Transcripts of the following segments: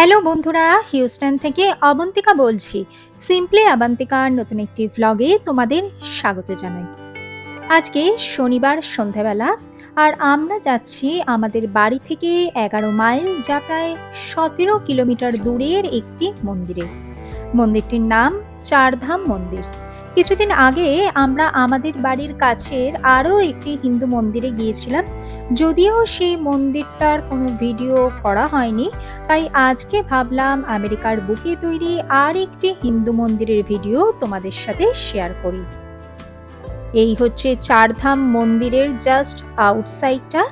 Hello বন্ধুরা, Houston থেকে অবন্তিকা বলছি। সিম্পলি অবন্তিকার নতুন একটি ভ্লগে তোমাদের স্বাগত জানাই। আজকে শনিবার সন্ধ্যাবেলা আর আমরা যাচ্ছি আমাদের বাড়ি থেকে এগারো মাইল, যা প্রায় সতেরো কিলোমিটার দূরের একটি মন্দিরে। মন্দিরটির নাম চারধাম মন্দির। কিছুদিন আগে আমরা আমাদের বাড়ির কাছের আরও একটি হিন্দু মন্দিরে গিয়েছিলাম। যদিও সেই মন্দিরটার কোনো ভিডিও করা হয়নি, তাই আজকে ভাবলাম আমেরিকার বুকে তৈরি আর একটি হিন্দু মন্দিরের ভিডিও তোমাদের সাথে শেয়ার করি। এই হচ্ছে চারধাম মন্দিরের জাস্ট আউটসাইডটা।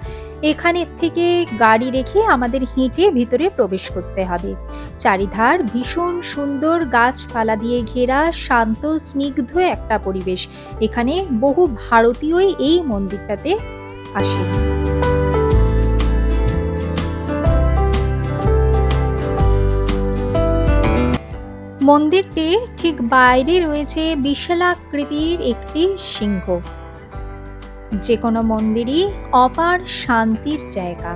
এখানে থেকে গাড়ি রেখে আমাদের হেঁটে ভিতরে প্রবেশ করতে হবে। চারিধার ভীষণ সুন্দর গাছপালা দিয়ে ঘেরা, শান্ত, স্নিগ্ধ একটা পরিবেশ। এখানে বহু ভারতীয়ই এই মন্দিরটাতে আসে। মন্দিরটির ঠিক বাইরে রয়েছে বিশালাকৃতির একটি সিংহ। যে কোনো মন্দিরই অপার শান্তির জায়গা,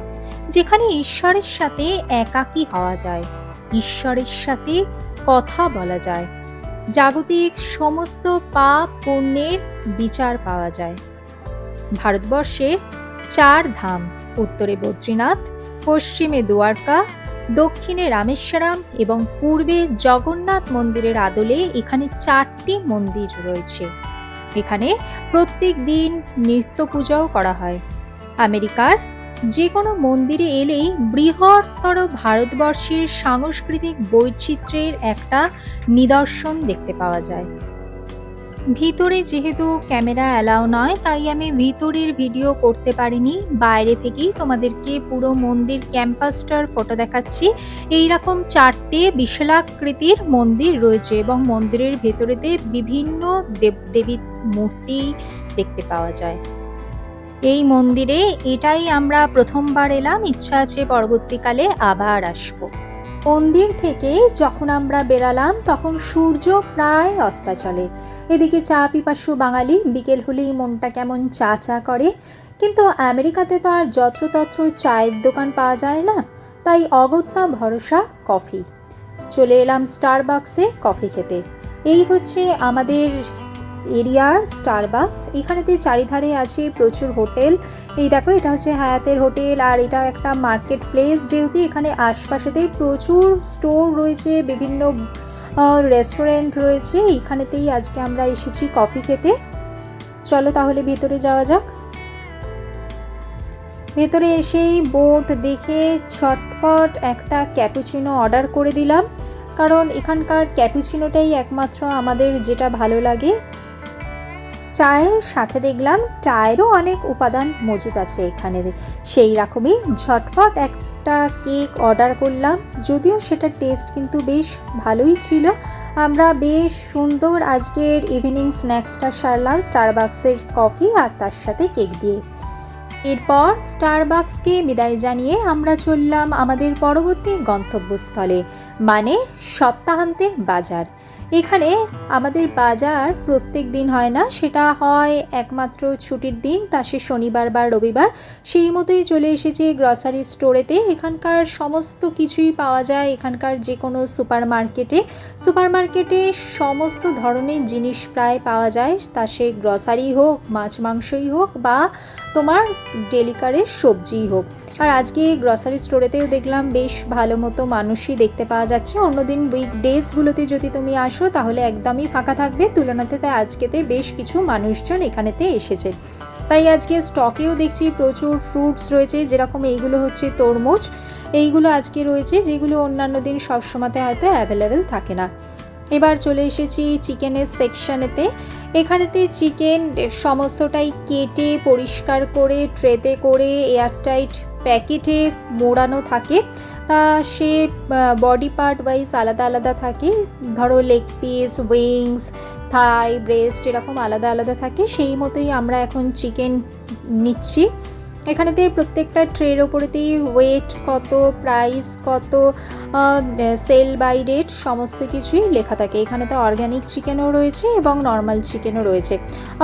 যেখানে ঈশ্বরের সাথে একাকী হওয়া যায়, ঈশ্বরের সাথে কথা বলা যায়, জাগতিক সমস্ত পাপ পুণ্যের বিচার পাওয়া যায়। ভারতবর্ষে চার ধাম, উত্তরে বদ্রীনাথ, পশ্চিমে দুয়ারকা দক্ষিণে রামেশ্বরম এবং পূর্বে জগন্নাথ মন্দিরের আদলে এখানে চারটি মন্দির রয়েছে। এখানে প্রত্যেক দিন নৃত্য পূজাও করা হয়। আমেরিকার যে কোনো মন্দিরে এলেই বৃহত্তর ভারতবর্ষের সাংস্কৃতিক বৈচিত্র্যের একটা নিদর্শন দেখতে পাওয়া যায়। ভিতরে যেহেতু ক্যামেরা অ্যালাউ নয়, তাই আমি ভিতরের ভিডিও করতে পারিনি। বাইরে থেকেই তোমাদেরকে পুরো মন্দির ক্যাম্পাসটার ফটো দেখাচ্ছি। এই রকম চারটে বিশালাকৃতির মন্দির রয়েছে এবং মন্দিরের ভেতরেতে বিভিন্ন দেব দেবীর মূর্তি দেখতে পাওয়া যায়। এই মন্দিরে এটাই আমরা প্রথমবার এলাম। ইচ্ছা আছে পরবর্তীকালে আবার আসব। মন্দির থেকে যখন আমরা বেরালাম, তখন সূর্য প্রায় অস্তা চলে। এদিকে চা পিপাসু বাঙালি বিকেল হলেই মনটা কেমন চা চা করে। কিন্তু আমেরিকাতে তো আর যত্রতত্র চায়ের দোকান পাওয়া যায় না, তাই অগত্যা ভরসা কফি। চলে এলাম স্টারবাক্সে কফি খেতে। এই হচ্ছে আমাদের এরিয়ার স্টারবাক্স এখানেতে চারিধারে আছে প্রচুর হোটেল। এই দেখো, এটা হচ্ছে হায়াতের হোটেল, আর এটা একটা মার্কেট প্লেস যেহেতু এখানে আশপাশেতেই প্রচুর স্টোর রয়েছে, বিভিন্ন রেস্টুরেন্ট রয়েছে। এইখানেতেই আজকে আমরা এসেছি কফি খেতে। চলো তাহলে ভেতরে যাওয়া যাক। ভেতরে এসেই বোট দেখে ছটপট একটা ক্যাপুচিনো অর্ডার করে দিলাম। কারণ এখানকার ক্যাপুচিনোটাই একমাত্র আমাদের যেটা ভালো লাগে। চায়ের সাথে দেখলাম, চায়েরও অনেক উপাদান মজুদ আছে এখানে। সেই রকমই ঝটপট একটা কেক অর্ডার করলাম, যদিও সেটার টেস্ট কিন্তু বেশ ভালোই ছিল। আমরা বেশ সুন্দর আজকের ইভিনিং স্ন্যাক্সটা সারলাম স্টারবাক্সের কফি আর তার সাথে কেক দিয়ে। এরপর স্টারবাক্সকে বিদায় জানিয়ে আমরা চললাম আমাদের পরবর্তী গন্তব্যস্থলে মানে সপ্তাহান্তের বাজার। এখানে আমাদের বাজার প্রত্যেক দিন হয় না, সেটা হয় একমাত্র ছুটির দিন, তা সে শনিবার বা রবিবার। সেই মতোই চলে এসেছে গ্রসারি স্টোরেতে এখানকার সমস্ত কিছুই পাওয়া যায় এখানকার যে কোনো সুপার মার্কেটে সুপার মার্কেটে সমস্ত ধরনের জিনিস প্রায় পাওয়া যায়, তা সে গ্রসারি হোক, মাছ মাংসই হোক বা তোমার ডেলিকারের সবজিই হোক। আর আজকে গ্রসারি স্টোরেতেও দেখলাম বেশ ভালো মতো মানুষই দেখতে পাওয়া যাচ্ছে। অন্যদিন উইক ডেজগুলোতে যদি তুমি আসো, তাহলে একদমই ফাঁকা থাকবে। তুলনাতে তাই আজকেতে বেশ কিছু মানুষজন এখানেতে এসেছে। তাই আজকে স্টকেও দেখছি প্রচুর ফ্রুটস রয়েছে, যেরকম এইগুলো হচ্ছে তরমুজ। এইগুলো আজকে রয়েছে, যেগুলো অন্যান্য দিন সবসময়তে হয়তো অ্যাভেলেবেল থাকে না। এবার চলে এসেছি চিকেনের সেকশানেতে এখানেতে চিকেন সমস্তটাই কেটে, পরিষ্কার করে ট্রেতে করে এয়ারটাইট প্যাকেটে মোড়ানো থাকে, তা সে বডি পার্ট ওয়াইজ আলাদা আলাদা থাকে, ধরো leg piece wings thigh breast এরকম আলাদা আলাদা থাকে, সেই মতোই আমরা এখন চিকেন নিচ্ছি। এখানেতে প্রত্যেকটা ট্রের ওপরেতেই ওয়েট কত প্রাইস কত সেল বাই রেট সমস্ত কিছুই লেখা থাকে। এখানে তো অর্গ্যানিক চিকেনও রয়েছে এবং নর্মাল চিকেনও রয়েছে।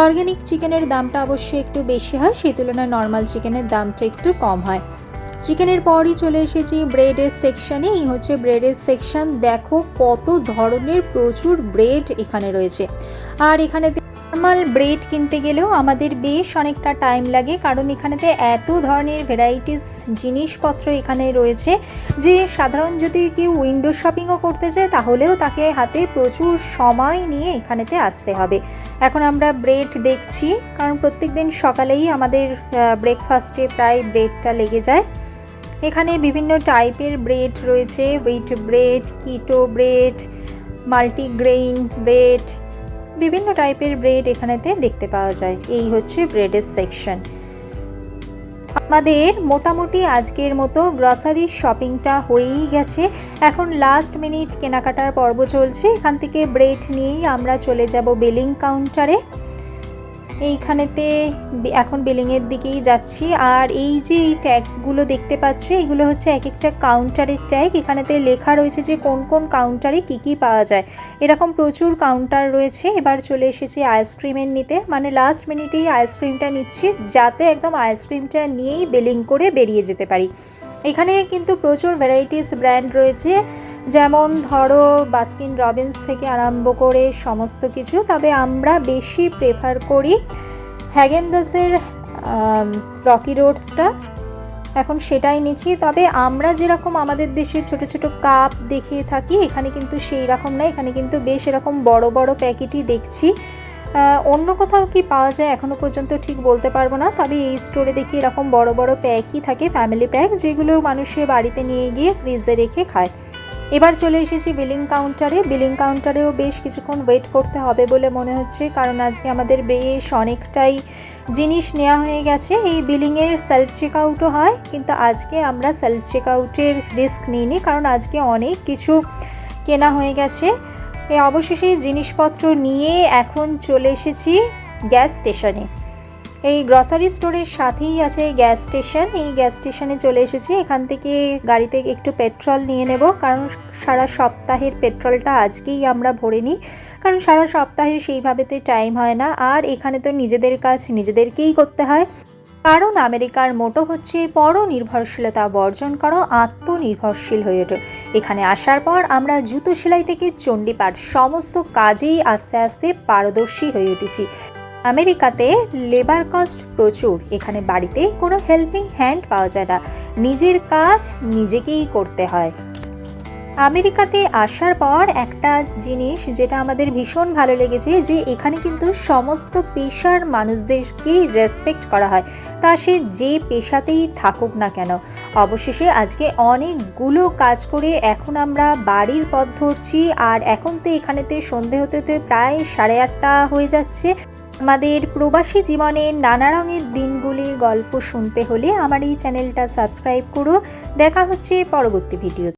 অর্গ্যানিক চিকেনের দামটা অবশ্যই একটু বেশি হয়, সেই তুলনায় নর্মাল চিকেনের দামটা একটু কম হয়। চিকেনের পরই চলে এসেছি ব্রেডের সেকশানে এই হচ্ছে ব্রেডের সেকশান দেখো কত ধরনের প্রচুর ব্রেড এখানে রয়েছে। আর এখানে নর্মাল ব্রেড কিনতে গেলেও আমাদের বেশ অনেকটা টাইম লাগে, কারণ এখানেতে এত ধরনের ভ্যারাইটিস জিনিসপত্র এখানে রয়েছে যে সাধারণ যদি কেউ উইন্ডো শপিংও করতে চায়, তাহলেও তাকে হাতে প্রচুর সময় নিয়ে এখানেতে আসতে হবে। এখন আমরা ব্রেড দেখছি, কারণ প্রত্যেক দিন সকালেই আমাদের ব্রেকফাস্টে প্রায় ব্রেডটা লেগে যায়। এখানে বিভিন্ন টাইপের ব্রেড রয়েছে wheat bread, keto bread, multigrain bread বিভিন্ন টাইপের ব্রেড এখানেতে দেখতে পাওয়া যায়। এই হচ্ছে ব্রেডের সেকশন আমাদের মোটামুটি আজকের মতো গ্রসারি শপিংটা হয়েই গেছে। এখন লাস্ট মিনিট কেনাকাটার পর্ব চলছে। এখান থেকে ব্রেড নিয়েই আমরা চলে যাব বিলিং কাউন্টারে এইখানেতে এখন বিলিংয়ের দিকেই যাচ্ছি। আর এই যে এই ট্যাগগুলো দেখতে পাচ্ছ, এগুলো হচ্ছে এক একটা কাউন্টারের ট্যাগ। এখানেতে লেখা রয়েছে যে কোন কোন কাউন্টারে কি কি পাওয়া যায়। এরকম প্রচুর কাউন্টার রয়েছে। এবার চলে এসেছি আইসক্রিমের নিতে। মানে লাস্ট মিনিটেই আইসক্রিমটা নিচ্ছি, যাতে একদম আইসক্রিমটা নিয়েই বিলিং করে বেরিয়ে যেতে পারি। এখানে কিন্তু প্রচুর ভ্যারাইটিস ব্র্যান্ড রয়েছে। যেমন ধরো বাস্কিন রবিন্স থেকে আরম্ভ করে সমস্ত কিছু, তবে আমরা বেশি প্রেফার করি হ্যাগেন্দাসের রকি রোডসটা। এখন সেটাই নিচ্ছি, তবে আমরা যেরকম আমাদের দেশে ছোট ছোট কাপ দেখে থাকি, এখানে কিন্তু সেই রকম না, এখানে কিন্তু বেশ এরকম বড় বড় প্যাকেটই দেখছি। অন্য কোথাও কি পাওয়া যায় এখনও পর্যন্ত ঠিক বলতে পারব না, তবে এই স্টোরে দেখি এরকম বড় বড় প্যাকই থাকে ফ্যামিলি প্যাক যেগুলো মানুষের বাড়িতে নিয়ে গিয়ে ফ্রিজে রেখে খায়। এবার চলে এসেছি বিলিং কাউন্টারে বিলিং কাউন্টারেও বেশ কিছুক্ষণ ওয়েট করতে হবে বলে মনে হচ্ছে, কারণ আজকে আমাদের বেশ অনেকটাই জিনিস নেওয়া হয়ে গেছে। এই বিলিংয়ের সেলফ চেক আউটও হয়, কিন্তু আজকে আমরা সেলফ চেক আউটের রিস্ক নিইনি, কারণ আজকে অনেক কিছু কেনা হয়ে গেছে। এই অবশেষে জিনিসপত্র নিয়ে এখন চলে এসেছি গ্যাস স্টেশনে এই গ্রসারি স্টোরের সাথেই আছে গ্যাস স্টেশন এই গ্যাস স্টেশনে চলে এসেছি। এখান থেকে গাড়িতে একটু পেট্রোল নিয়ে নেব। কারণ সারা সপ্তাহের পেট্রোলটা আজকেই আমরা ভরে নিই। কারণ সারা সপ্তাহে সেইভাবেতে টাইম হয় না। আর এখানে তো নিজেদের কাজ নিজেদেরকেই করতে হয়। কারণ আমেরিকার মোটো হচ্ছে পরনির্ভরশীলতা বর্জন করো, আত্মনির্ভরশীল হয়ে ওঠো। এখানে আসার পর আমরা জুতো সেলাই থেকে চণ্ডীপাঠ সমস্ত কাজেই আস্তে আস্তে পারদর্শী হয়ে উঠেছি। আমেরিকাতে লেবার কস্ট প্রচুর। এখানে বাড়িতে কোনো হেল্পিং হ্যান্ড পাওয়া যায় না। নিজের কাজ নিজেকেই করতে হয়। আমেরিকাতে আসার পর একটা জিনিস যেটা আমাদের ভীষণ ভালো লেগেছে যে এখানে কিন্তু সমস্ত পেশার মানুষদেরকেই রেসপেক্ট করা হয়। তা সে যে পেশাতেই থাকুক না কেন। অবশেষে আজকে অনেকগুলো কাজ করে এখন আমরা বাড়ির পথ ধরছি। আর এখন তো এখানেতে সন্ধে হতে হতে প্রায় সাড়ে আটটা হয়ে যাচ্ছে। আমাদের প্রবাসী জীবনের নানা রঙের দিনগুলির গল্প শুনতে হলে আমার এই চ্যানেলটা সাবস্ক্রাইব করো দেখা হচ্ছে পরবর্তী ভিডিও